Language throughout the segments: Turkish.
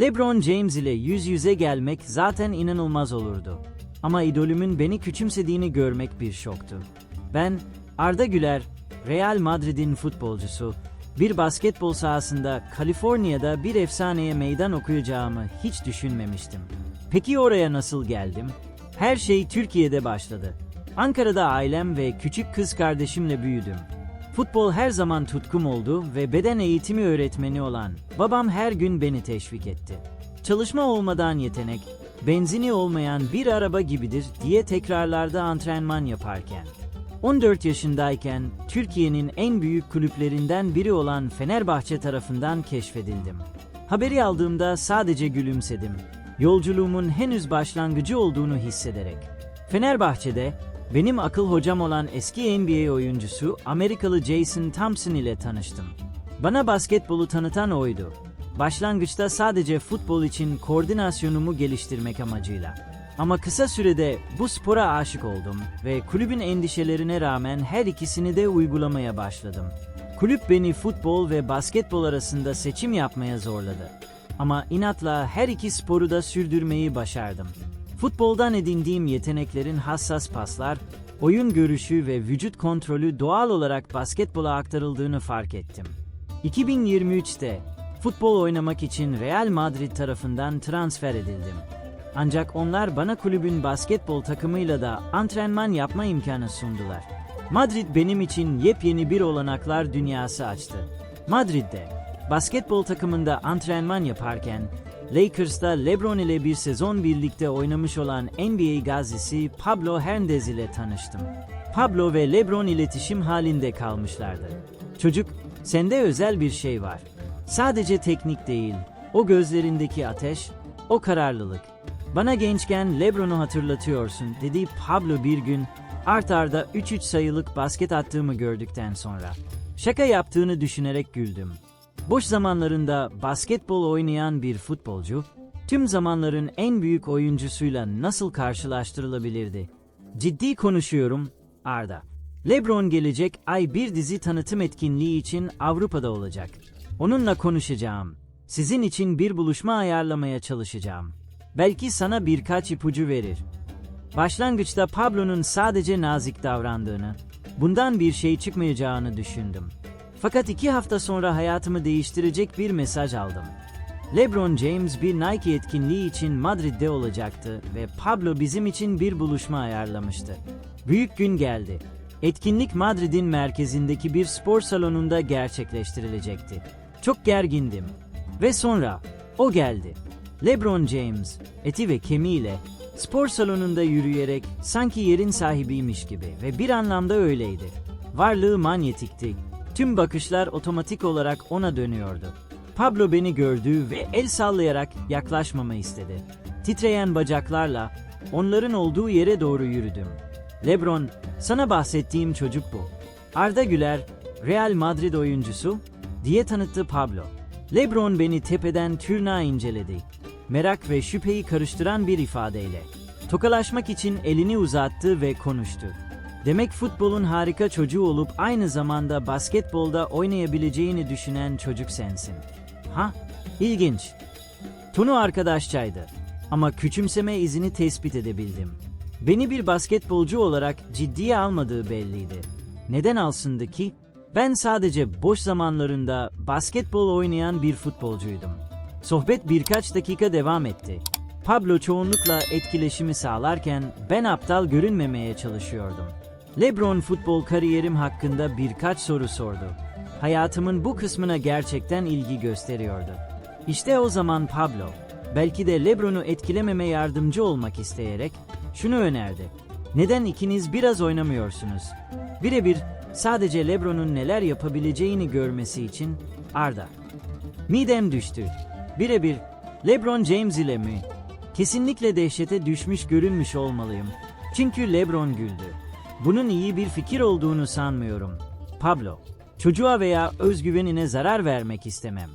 LeBron James ile yüz yüze gelmek zaten inanılmaz olurdu. Ama idolümün beni küçümsediğini görmek bir şoktu. Ben, Arda Güler, Real Madrid'in futbolcusu, bir basketbol sahasında Kaliforniya'da bir efsaneye meydan okuyacağımı hiç düşünmemiştim. Peki oraya nasıl geldim? Her şey Türkiye'de başladı. Ankara'da ailem ve küçük kız kardeşimle büyüdüm. Futbol her zaman tutkum oldu ve beden eğitimi öğretmeni olan babam her gün beni teşvik etti. Çalışma olmadan yetenek, benzini olmayan bir araba gibidir diye tekrarlarda antrenman yaparken. 14 yaşındayken Türkiye'nin en büyük kulüplerinden biri olan Fenerbahçe tarafından keşfedildim. Haberi aldığımda sadece gülümsedim. Yolculuğumun henüz başlangıcı olduğunu hissederek. Fenerbahçe'de benim akıl hocam olan eski NBA oyuncusu Amerikalı Jason Thompson ile tanıştım. Bana basketbolu tanıtan oydu. Başlangıçta sadece futbol için koordinasyonumu geliştirmek amacıyla. Ama kısa sürede bu spora aşık oldum ve kulübün endişelerine rağmen her ikisini de uygulamaya başladım. Kulüp beni futbol ve basketbol arasında seçim yapmaya zorladı. Ama inatla her iki sporu da sürdürmeyi başardım. Futboldan edindiğim yeteneklerin hassas paslar, oyun görüşü ve vücut kontrolü doğal olarak basketbola aktarıldığını fark ettim. 2023'te futbol oynamak için Real Madrid tarafından transfer edildim. Ancak onlar bana kulübün basketbol takımıyla da antrenman yapma imkanı sundular. Madrid benim için yepyeni bir olanaklar dünyası açtı. Madrid'de basketbol takımında antrenman yaparken Lakers'ta LeBron ile bir sezon birlikte oynamış olan NBA gazisi Pablo Hernandez ile tanıştım. Pablo ve LeBron iletişim halinde kalmışlardı. Çocuk, sende özel bir şey var. Sadece teknik değil, o gözlerindeki ateş, o kararlılık. Bana gençken LeBron'u hatırlatıyorsun dedi Pablo bir gün art arda 3-3 sayılık basket attığımı gördükten sonra. Şaka yaptığını düşünerek güldüm. Boş zamanlarında basketbol oynayan bir futbolcu, tüm zamanların en büyük oyuncusuyla nasıl karşılaştırılabilirdi? Ciddi konuşuyorum, Arda. LeBron gelecek ay bir dizi tanıtım etkinliği için Avrupa'da olacak. Onunla konuşacağım. Sizin için bir buluşma ayarlamaya çalışacağım. Belki sana birkaç ipucu verir. Başlangıçta Pablo'nun sadece nazik davrandığını, bundan bir şey çıkmayacağını düşündüm. Fakat iki hafta sonra hayatımı değiştirecek bir mesaj aldım. LeBron James bir Nike etkinliği için Madrid'de olacaktı ve Pablo bizim için bir buluşma ayarlamıştı. Büyük gün geldi. Etkinlik Madrid'in merkezindeki bir spor salonunda gerçekleştirilecekti. Çok gergindim. Ve sonra o geldi. LeBron James, eti ve kemiğiyle spor salonunda yürüyerek sanki yerin sahibiymiş gibi ve bir anlamda öyleydi. Varlığı manyetikti. Tüm bakışlar otomatik olarak ona dönüyordu. Pablo beni gördü ve el sallayarak yaklaşmamı istedi. Titreyen bacaklarla onların olduğu yere doğru yürüdüm. LeBron, sana bahsettiğim çocuk bu. Arda Güler, Real Madrid oyuncusu, diye tanıttı Pablo. LeBron beni tepeden tırnağa inceledi. Merak ve şüpheyi karıştıran bir ifadeyle. Tokalaşmak için elini uzattı ve konuştu. Demek futbolun harika çocuğu olup aynı zamanda basketbolda oynayabileceğini düşünen çocuk sensin. Ha, ilginç. Tunu arkadaşçaydı ama küçümseme izini tespit edebildim. Beni bir basketbolcu olarak ciddiye almadığı belliydi. Neden alsındı ki? Ben sadece boş zamanlarında basketbol oynayan bir futbolcuydum. Sohbet birkaç dakika devam etti. Pablo çoğunlukla etkileşimi sağlarken ben aptal görünmemeye çalışıyordum. LeBron futbol kariyerim hakkında birkaç soru sordu. Hayatımın bu kısmına gerçekten ilgi gösteriyordu. İşte o zaman Pablo, belki de LeBron'u etkilememe yardımcı olmak isteyerek şunu önerdi. Neden ikiniz biraz oynamıyorsunuz? Birebir sadece LeBron'un neler yapabileceğini görmesi için Arda. Midem düştü. Birebir LeBron James ile mi? Kesinlikle dehşete düşmüş görünmüş olmalıyım. Çünkü LeBron güldü. Bunun iyi bir fikir olduğunu sanmıyorum. Pablo, çocuğa veya özgüvenine zarar vermek istemem.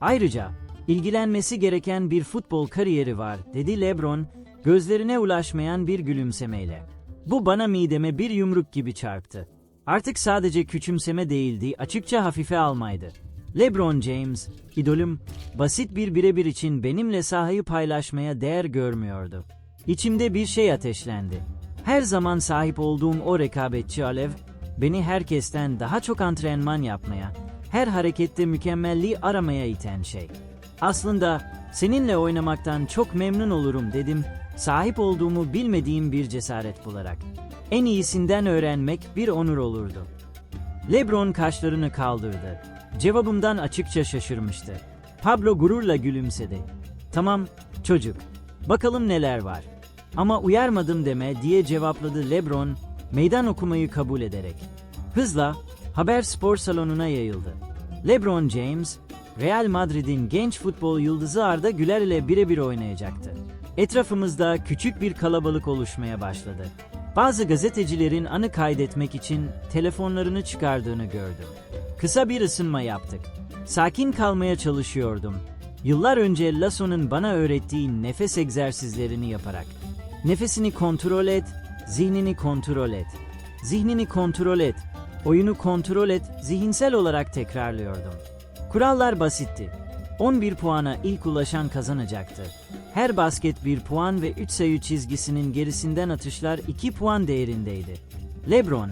Ayrıca ilgilenmesi gereken bir futbol kariyeri var, dedi LeBron, gözlerine ulaşmayan bir gülümsemeyle. Bu bana mideme bir yumruk gibi çarptı. Artık sadece küçümseme değildi, açıkça hafife almaydı. LeBron James, idolüm, basit bir birebir için benimle sahayı paylaşmaya değer görmüyordu. İçimde bir şey ateşlendi. Her zaman sahip olduğum o rekabetçi alev, beni herkesten daha çok antrenman yapmaya, her harekette mükemmelliği aramaya iten şey. Aslında seninle oynamaktan çok memnun olurum dedim, sahip olduğumu bilmediğim bir cesaret bularak. En iyisinden öğrenmek bir onur olurdu. LeBron kaşlarını kaldırdı. Cevabımdan açıkça şaşırmıştı. Pablo gururla gülümsedi. Tamam, çocuk. Bakalım neler var. Ama uyarmadım deme diye cevapladı LeBron, meydan okumayı kabul ederek. Hızla haber spor salonuna yayıldı. LeBron James, Real Madrid'in genç futbol yıldızı Arda Güler ile birebir oynayacaktı. Etrafımızda küçük bir kalabalık oluşmaya başladı. Bazı gazetecilerin anı kaydetmek için telefonlarını çıkardığını gördüm. Kısa bir ısınma yaptık. Sakin kalmaya çalışıyordum. Yıllar önce Lasso'nun bana öğrettiği nefes egzersizlerini yaparak. Nefesini kontrol et, zihnini kontrol et. Zihnini kontrol et, oyunu kontrol et, zihinsel olarak tekrarlıyordum. Kurallar basitti. 11 puana ilk ulaşan kazanacaktı. Her basket 1 puan ve 3 sayı çizgisinin gerisinden atışlar 2 puan değerindeydi. LeBron,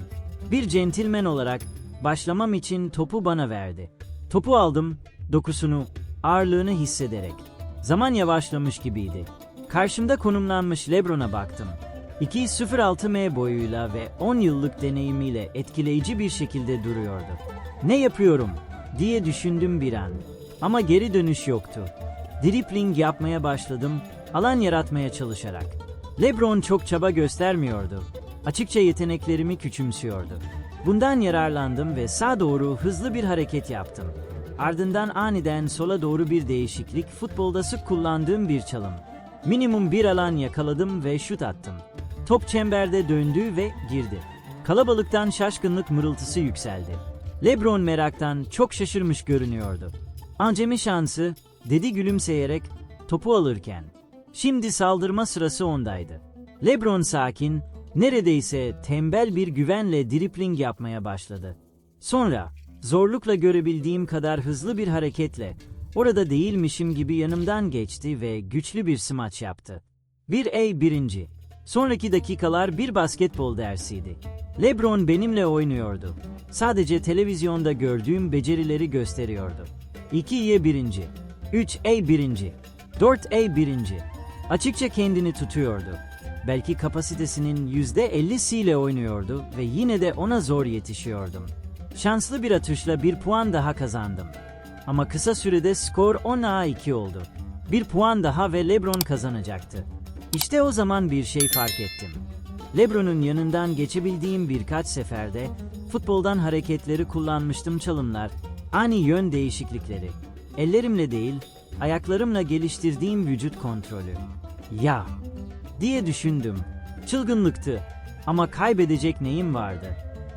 bir centilmen olarak başlamam için topu bana verdi. Topu aldım, dokusunu, ağırlığını hissederek. Zaman yavaşlamış gibiydi. Karşımda konumlanmış LeBron'a baktım. 2.06m boyuyla ve 10 yıllık deneyimiyle etkileyici bir şekilde duruyordu. Ne yapıyorum diye düşündüm bir an. Ama geri dönüş yoktu. Dripling yapmaya başladım, alan yaratmaya çalışarak. LeBron çok çaba göstermiyordu. Açıkça yeteneklerimi küçümsüyordu. Bundan yararlandım ve sağ doğru hızlı bir hareket yaptım. Ardından aniden sola doğru bir değişiklik futbolda sık kullandığım bir çalım. Minimum bir alan yakaladım ve şut attım. Top çemberde döndü ve girdi. Kalabalıktan şaşkınlık mırıltısı yükseldi. LeBron meraktan çok şaşırmış görünüyordu. Ancemi şansı, dedi gülümseyerek topu alırken. Şimdi saldırma sırası ondaydı. LeBron sakin, neredeyse tembel bir güvenle dripling yapmaya başladı. Sonra zorlukla görebildiğim kadar hızlı bir hareketle orada değilmişim gibi yanımdan geçti ve güçlü bir smaç yaptı. Bir A birinci. Sonraki dakikalar bir basketbol dersiydi. LeBron benimle oynuyordu. Sadece televizyonda gördüğüm becerileri gösteriyordu. 2'ye birinci, 3A birinci, 4A birinci. Açıkça kendini tutuyordu. Belki kapasitesinin %50'siyle oynuyordu ve yine de ona zor yetişiyordum. Şanslı bir atışla bir puan daha kazandım. Ama kısa sürede skor 10'a 2 oldu. Bir puan daha ve LeBron kazanacaktı. İşte o zaman bir şey fark ettim. LeBron'un yanından geçebildiğim birkaç seferde futboldan hareketleri kullanmıştım çalımlar, ani yön değişiklikleri. Ellerimle değil, ayaklarımla geliştirdiğim vücut kontrolü. Ya, diye düşündüm. Çılgınlıktı ama kaybedecek neyim vardı?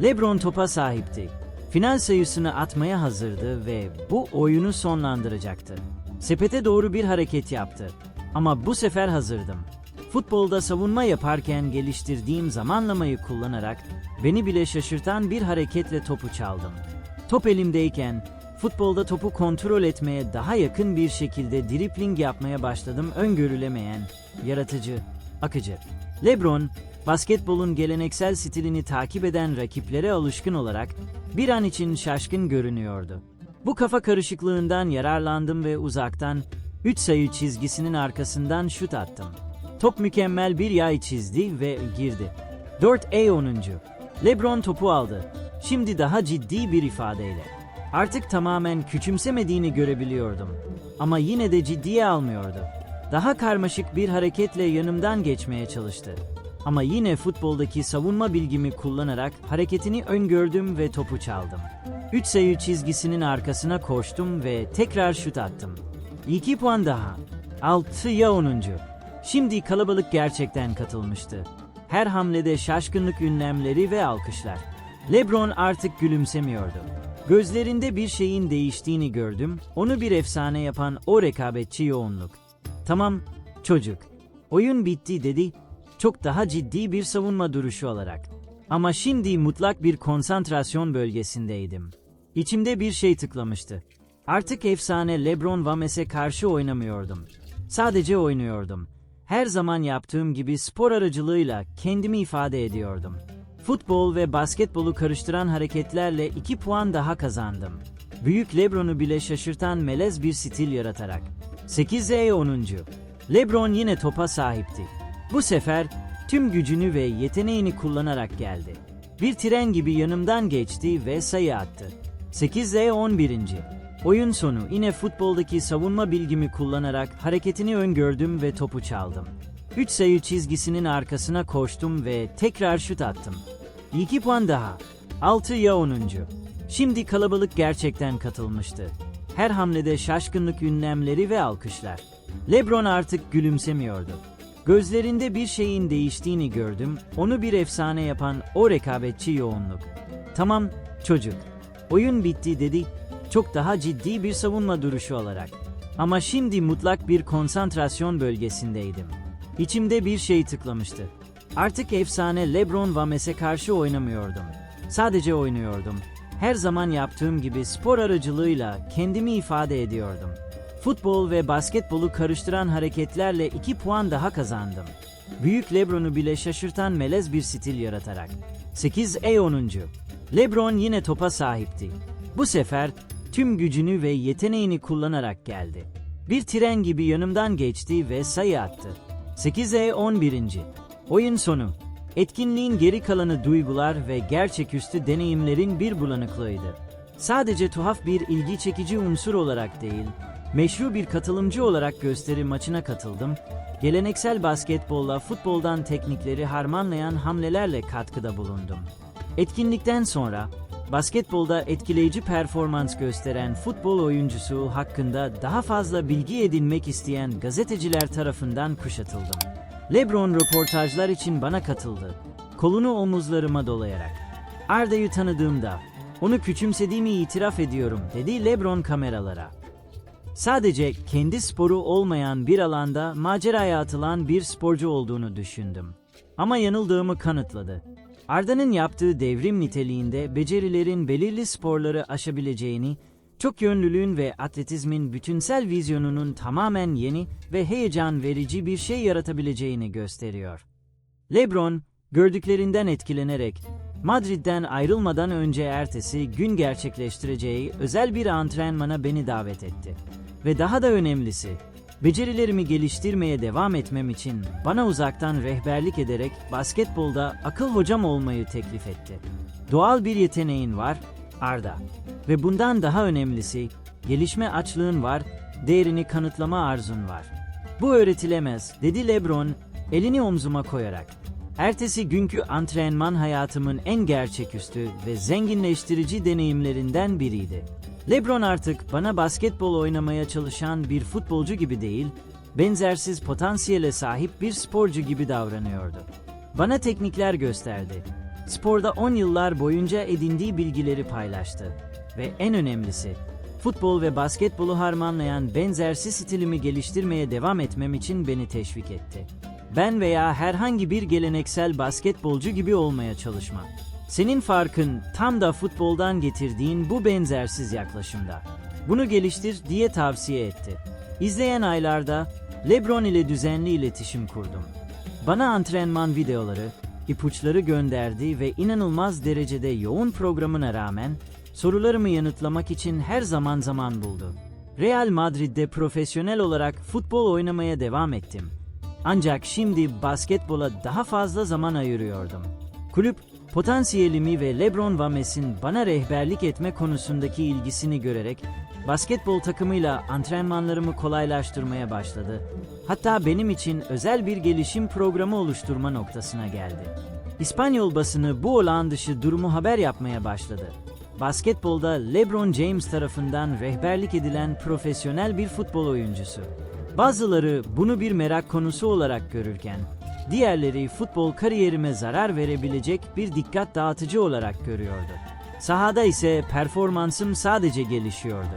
LeBron topa sahipti. Final sayısını atmaya hazırdı ve bu oyunu sonlandıracaktı. Sepete doğru bir hareket yaptı. Ama bu sefer hazırdım. Futbolda savunma yaparken geliştirdiğim zamanlamayı kullanarak beni bile şaşırtan bir hareketle topu çaldım. Top elimdeyken futbolda topu kontrol etmeye daha yakın bir şekilde dripling yapmaya başladım öngörülemeyen, yaratıcı, akıcı. LeBron, basketbolun geleneksel stilini takip eden rakiplere alışkın olarak bir an için şaşkın görünüyordu. Bu kafa karışıklığından yararlandım ve uzaktan 3 sayı çizgisinin arkasından şut attım. Top mükemmel bir yay çizdi ve girdi. 4A 10. LeBron topu aldı. Şimdi daha ciddi bir ifadeyle. Artık tamamen küçümsemediğini görebiliyordum. Ama yine de ciddiye almıyordu. Daha karmaşık bir hareketle yanımdan geçmeye çalıştı. Ama yine futboldaki savunma bilgimi kullanarak hareketini öngördüm ve topu çaldım. 3 sayı çizgisinin arkasına koştum ve tekrar şut attım. 2 puan daha. 6'ya 10. Şimdi kalabalık gerçekten katılmıştı. Her hamlede şaşkınlık ünlemleri ve alkışlar. LeBron artık gülümsemiyordu. Gözlerinde bir şeyin değiştiğini gördüm. Onu bir efsane yapan o rekabetçi yoğunluk. Tamam, çocuk. Oyun bitti dedi. Çok daha ciddi bir savunma duruşu olarak. Ama şimdi mutlak bir konsantrasyon bölgesindeydim. İçimde bir şey tıklamıştı. Artık efsane LeBron James'e karşı oynamıyordum. Sadece oynuyordum. Her zaman yaptığım gibi spor aracılığıyla kendimi ifade ediyordum. Futbol ve basketbolu karıştıran hareketlerle 2 puan daha kazandım. Büyük LeBron'u bile şaşırtan melez bir stil yaratarak. 8'e 10. LeBron yine topa sahipti. Bu sefer tüm gücünü ve yeteneğini kullanarak geldi. Bir tren gibi yanımdan geçti ve sayı attı. 8'e 11. Oyun sonu yine futboldaki savunma bilgimi kullanarak hareketini öngördüm ve topu çaldım. 3 sayı çizgisinin arkasına koştum ve tekrar şut attım. 2 puan daha. 6 ya 10. Şimdi kalabalık gerçekten katılmıştı. Her hamlede şaşkınlık ünlemleri ve alkışlar. LeBron artık gülümsemiyordu. Gözlerinde bir şeyin değiştiğini gördüm. Onu bir efsane yapan o rekabetçi yoğunluk. Tamam çocuk. Oyun bitti dedi. Çok daha ciddi bir savunma duruşu olarak. Ama şimdi mutlak bir konsantrasyon bölgesindeydim. İçimde bir şey tıklamıştı. Artık efsane LeBron James'e karşı oynamıyordum. Sadece oynuyordum. Her zaman yaptığım gibi spor aracılığıyla kendimi ifade ediyordum. Futbol ve basketbolu karıştıran hareketlerle 2 puan daha kazandım. Büyük LeBron'u bile şaşırtan melez bir stil yaratarak. 8'e 10. LeBron yine topa sahipti. Bu sefer tüm gücünü ve yeteneğini kullanarak geldi. Bir tren gibi yanımdan geçti ve sayı attı. 8'e 11. Oyun sonu. Etkinliğin geri kalanı duygular ve gerçeküstü deneyimlerin bir bulanıklığıydı. Sadece tuhaf bir ilgi çekici unsur olarak değil, meşru bir katılımcı olarak gösteri maçına katıldım, geleneksel basketbolla futboldan teknikleri harmanlayan hamlelerle katkıda bulundum. Etkinlikten sonra, basketbolda etkileyici performans gösteren futbol oyuncusu hakkında daha fazla bilgi edinmek isteyen gazeteciler tarafından kuşatıldım. LeBron röportajlar için bana katıldı. Kolunu omuzlarıma dolayarak. Arda'yı tanıdığımda, onu küçümsediğimi itiraf ediyorum dedi LeBron kameralara. Sadece kendi sporu olmayan bir alanda maceraya atılan bir sporcu olduğunu düşündüm. Ama yanıldığımı kanıtladı. Arda'nın yaptığı devrim niteliğinde becerilerin belirli sporları aşabileceğini, çok yönlülüğün ve atletizmin bütünsel vizyonunun tamamen yeni ve heyecan verici bir şey yaratabileceğini gösteriyor. LeBron, gördüklerinden etkilenerek Madrid'den ayrılmadan önce ertesi gün gerçekleştireceği özel bir antrenmana beni davet etti. Ve daha da önemlisi, becerilerimi geliştirmeye devam etmem için bana uzaktan rehberlik ederek basketbolda akıl hocam olmayı teklif etti. Doğal bir yeteneğin var, Arda. Ve bundan daha önemlisi, gelişme açlığın var, değerini kanıtlama arzun var. Bu öğretilemez, dedi LeBron, elini omzuma koyarak. Ertesi günkü antrenman hayatımın en gerçeküstü ve zenginleştirici deneyimlerinden biriydi. LeBron artık bana basketbol oynamaya çalışan bir futbolcu gibi değil, benzersiz potansiyele sahip bir sporcu gibi davranıyordu. Bana teknikler gösterdi. Sporda 10 yıllar boyunca edindiği bilgileri paylaştı. Ve en önemlisi, futbol ve basketbolu harmanlayan benzersiz stilimi geliştirmeye devam etmem için beni teşvik etti. Ben veya herhangi bir geleneksel basketbolcu gibi olmaya çalışma. Senin farkın tam da futboldan getirdiğin bu benzersiz yaklaşımda. Bunu geliştir diye tavsiye etti. İzleyen aylarda LeBron ile düzenli iletişim kurdum. Bana antrenman videoları, ipuçları gönderdi ve inanılmaz derecede yoğun programına rağmen sorularımı yanıtlamak için her zaman zaman buldu. Real Madrid'de profesyonel olarak futbol oynamaya devam ettim. Ancak şimdi basketbola daha fazla zaman ayırıyordum. Kulüp potansiyelimi ve LeBron James'in bana rehberlik etme konusundaki ilgisini görerek basketbol takımıyla antrenmanlarımı kolaylaştırmaya başladı. Hatta benim için özel bir gelişim programı oluşturma noktasına geldi. İspanyol basını bu olağan dışı durumu haber yapmaya başladı. Basketbolda LeBron James tarafından rehberlik edilen profesyonel bir futbol oyuncusu. Bazıları bunu bir merak konusu olarak görürken, diğerleri futbol kariyerime zarar verebilecek bir dikkat dağıtıcı olarak görüyordu. Sahada ise performansım sadece gelişiyordu.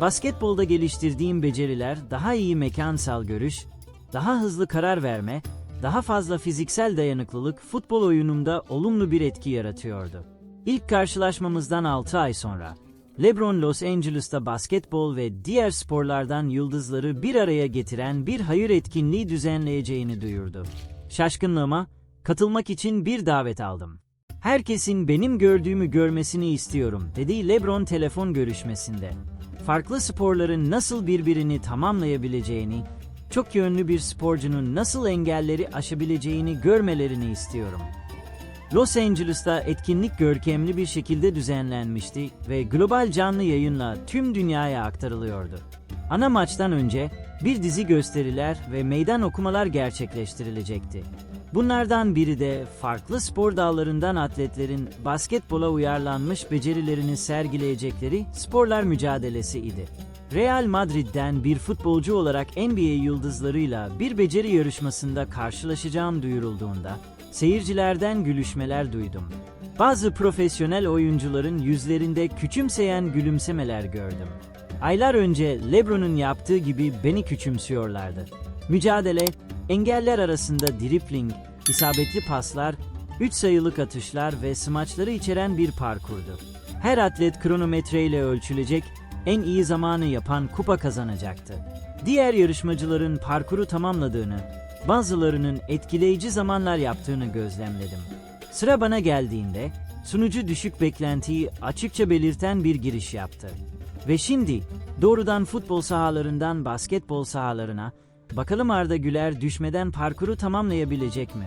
Basketbolda geliştirdiğim beceriler daha iyi mekansal görüş, daha hızlı karar verme, daha fazla fiziksel dayanıklılık futbol oyunumda olumlu bir etki yaratıyordu. İlk karşılaşmamızdan 6 ay sonra LeBron Los Angeles'ta basketbol ve diğer sporlardan yıldızları bir araya getiren bir hayır etkinliği düzenleyeceğini duyurdu. Şaşkınlığıma katılmak için bir davet aldım. Herkesin benim gördüğümü görmesini istiyorum, dedi LeBron telefon görüşmesinde. Farklı sporların nasıl birbirini tamamlayabileceğini, çok yönlü bir sporcunun nasıl engelleri aşabileceğini görmelerini istiyorum. Los Angeles'ta etkinlik görkemli bir şekilde düzenlenmişti ve global canlı yayınla tüm dünyaya aktarılıyordu. Ana maçtan önce bir dizi gösteriler ve meydan okumalar gerçekleştirilecekti. Bunlardan biri de farklı spor dallarından atletlerin basketbola uyarlanmış becerilerini sergileyecekleri sporlar mücadelesi idi. Real Madrid'den bir futbolcu olarak NBA yıldızlarıyla bir beceri yarışmasında karşılaşacağım duyurulduğunda seyircilerden gülüşmeler duydum. Bazı profesyonel oyuncuların yüzlerinde küçümseyen gülümsemeler gördüm. Aylar önce LeBron'un yaptığı gibi beni küçümsüyorlardı. Mücadele, engeller arasında dripling, isabetli paslar, 3 sayılık atışlar ve smaçları içeren bir parkurdu. Her atlet kronometreyle ölçülecek, en iyi zamanı yapan kupa kazanacaktı. Diğer yarışmacıların parkuru tamamladığını, bazılarının etkileyici zamanlar yaptığını gözlemledim. Sıra bana geldiğinde sunucu düşük beklentiyi açıkça belirten bir giriş yaptı. Ve şimdi doğrudan futbol sahalarından basketbol sahalarına bakalım Arda Güler düşmeden parkuru tamamlayabilecek mi?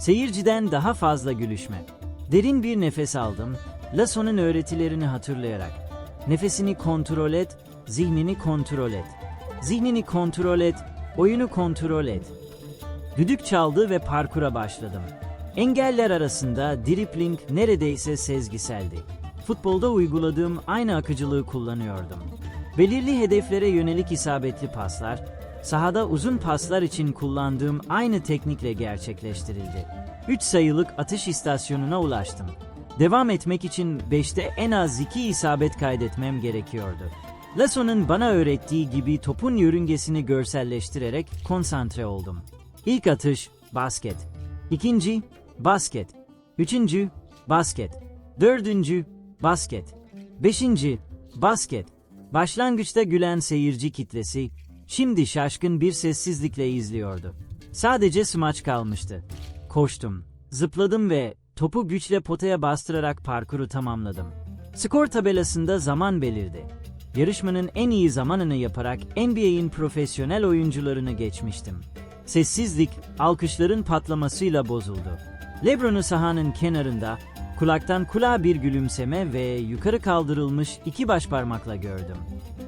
Seyirciden daha fazla gülüşme. Derin bir nefes aldım. Lasso'nun öğretilerini hatırlayarak. Nefesini kontrol et, zihnini kontrol et. Zihnini kontrol et, oyunu kontrol et. Düdük çaldı ve parkura başladım. Engeller arasında dripling neredeyse sezgiseldi. Futbolda uyguladığım aynı akıcılığı kullanıyordum. Belirli hedeflere yönelik isabetli paslar, sahada uzun paslar için kullandığım aynı teknikle gerçekleştirildi. 3 sayılık atış istasyonuna ulaştım. Devam etmek için 5'te en az 2 isabet kaydetmem gerekiyordu. Lasso'nun bana öğrettiği gibi topun yörüngesini görselleştirerek konsantre oldum. İlk atış basket. İkinci basket. Üçüncü basket. Dördüncü basket. Beşinci basket. Başlangıçta gülen seyirci kitlesi şimdi şaşkın bir sessizlikle izliyordu. Sadece smaç kalmıştı. Koştum, zıpladım ve topu güçle potaya bastırarak parkuru tamamladım. Skor tabelasında zaman belirdi. Yarışmanın en iyi zamanını yaparak NBA'in profesyonel oyuncularını geçmiştim. Sessizlik alkışların patlamasıyla bozuldu. LeBron'u sahanın kenarında kulaktan kulağa bir gülümseme ve yukarı kaldırılmış iki baş parmakla gördüm.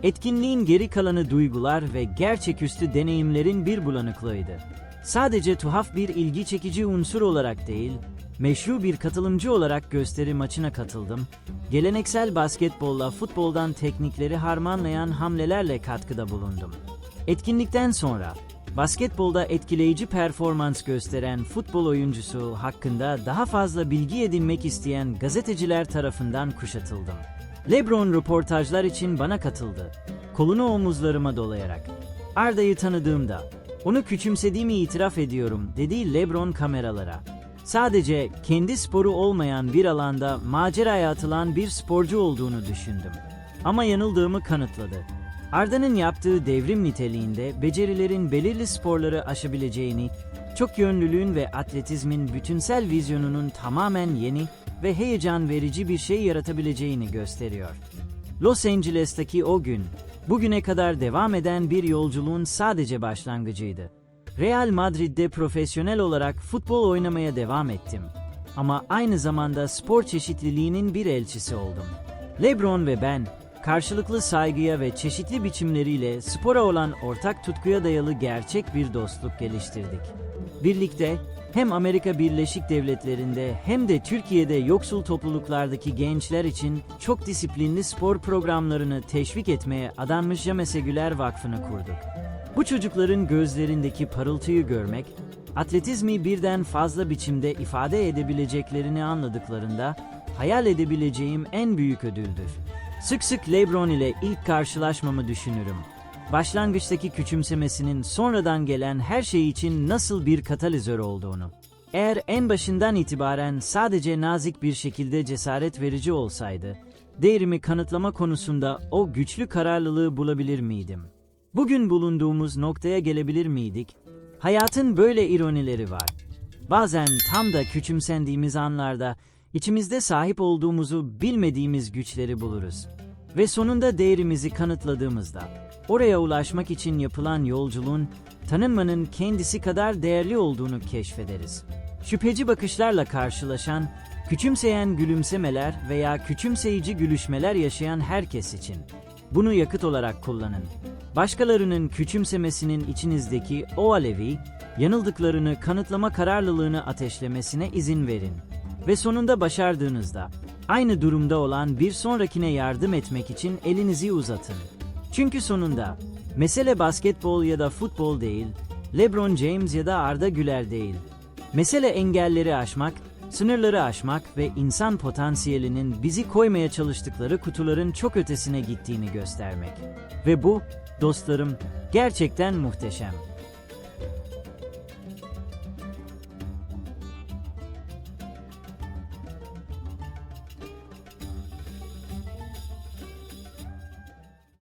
Etkinliğin geri kalanı duygular ve gerçeküstü deneyimlerin bir bulanıklığıydı. Sadece tuhaf bir ilgi çekici unsur olarak değil, meşru bir katılımcı olarak gösteri maçına katıldım. Geleneksel basketbolla futboldan teknikleri harmanlayan hamlelerle katkıda bulundum. Etkinlikten sonra basketbolda etkileyici performans gösteren futbol oyuncusu hakkında daha fazla bilgi edinmek isteyen gazeteciler tarafından kuşatıldım. LeBron röportajlar için bana katıldı. Kolunu omuzlarıma dolayarak. Arda'yı tanıdığımda onu küçümsediğimi itiraf ediyorum dedi LeBron kameralara. Sadece kendi sporu olmayan bir alanda maceraya atılan bir sporcu olduğunu düşündüm. Ama yanıldığımı kanıtladı. Arda'nın yaptığı devrim niteliğinde becerilerin belirli sporları aşabileceğini, çok yönlülüğün ve atletizmin bütünsel vizyonunun tamamen yeni ve heyecan verici bir şey yaratabileceğini gösteriyor. Los Angeles'taki o gün, bugüne kadar devam eden bir yolculuğun sadece başlangıcıydı. Real Madrid'de profesyonel olarak futbol oynamaya devam ettim. Ama aynı zamanda spor çeşitliliğinin bir elçisi oldum. LeBron ve ben karşılıklı saygıya ve çeşitli biçimleriyle spora olan ortak tutkuya dayalı gerçek bir dostluk geliştirdik. Birlikte hem Amerika Birleşik Devletleri'nde hem de Türkiye'de yoksul topluluklardaki gençler için çok disiplinli spor programlarını teşvik etmeye adanmış Jamese Güler Vakfı'nı kurduk. Bu çocukların gözlerindeki parıltıyı görmek, atletizmi birden fazla biçimde ifade edebileceklerini anladıklarında hayal edebileceğim en büyük ödüldür. Sık sık LeBron ile ilk karşılaşmamı düşünürüm. Başlangıçtaki küçümsemesinin sonradan gelen her şey için nasıl bir katalizör olduğunu. Eğer en başından itibaren sadece nazik bir şekilde cesaret verici olsaydı, değerimi kanıtlama konusunda o güçlü kararlılığı bulabilir miydim? Bugün bulunduğumuz noktaya gelebilir miydik? Hayatın böyle ironileri var. Bazen tam da küçümsendiğimiz anlarda içimizde sahip olduğumuzu bilmediğimiz güçleri buluruz. Ve sonunda değerimizi kanıtladığımızda oraya ulaşmak için yapılan yolculuğun tanınmanın kendisi kadar değerli olduğunu keşfederiz. Şüpheci bakışlarla karşılaşan, küçümseyen gülümsemeler veya küçümseyici gülüşmeler yaşayan herkes için bunu yakıt olarak kullanın. Başkalarının küçümsemesinin içinizdeki o alevi, yanıldıklarını kanıtlama kararlılığını ateşlemesine izin verin. Ve sonunda başardığınızda, aynı durumda olan bir sonrakine yardım etmek için elinizi uzatın. Çünkü sonunda, mesele basketbol ya da futbol değil, LeBron James ya da Arda Güler değil. Mesele engelleri aşmak, sınırları aşmak ve insan potansiyelinin bizi koymaya çalıştıkları kutuların çok ötesine gittiğini göstermek. Ve bu, dostlarım, gerçekten muhteşem.